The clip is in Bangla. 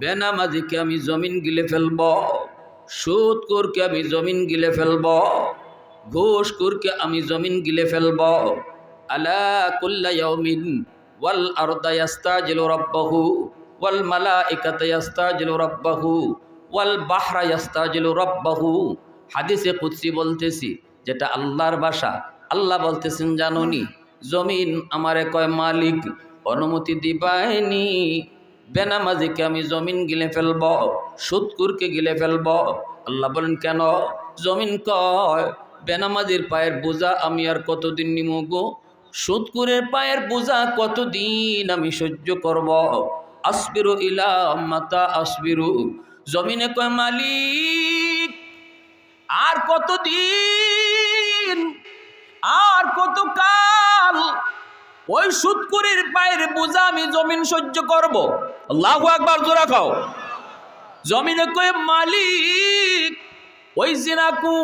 বেনামাজিকে আমি জমিন গিলে ফেলব, সুদ করকে আমি জমিন গিলে ফেলব, ঘুষ করকে আমি জমিন গিলে ফেলব। আলা কুল্লা ইয়াউমিন ওয়াল আরদা ইয়াস্তাজিলু রাব্বাহু, ওয়াল মালাইকাতা ইয়াস্তাজিলু রাব্বাহু, ওয়াল বাহরা ইয়াস্তাজিলু রাব্বাহু। হাদিসে কুদসি বলতেছি, যেটা আল্লাহর ভাষা, আল্লাহ বলতেছেন, জানুনি, জমিন আমারে কয় মালিক, অনুমতি দিবাইনি বেনামাজিকে আমি জমিন গিলে ফেলব, সুৎকুরকে গিলে ফেলব। আল্লাহ বলেন, কেন? জমিন কয়, বেনামাজির পায়ের বোঝা আমি আর কতদিন নিমগো সুৎকুরের পায়ের বোঝা কতদিন আমি সহ্য করব? আসবিরু ইলা মাতা আসবিরু। জমিনে কয়, মালিক, আর কতদিন, আর কত কাল ওই সুৎকুরির পায়ের বোঝা আমি জমিন সহ্য করব। আল্লাহ একবার জোড়া খাও জমিনে কয়ে মালিক? ওই জিনাকু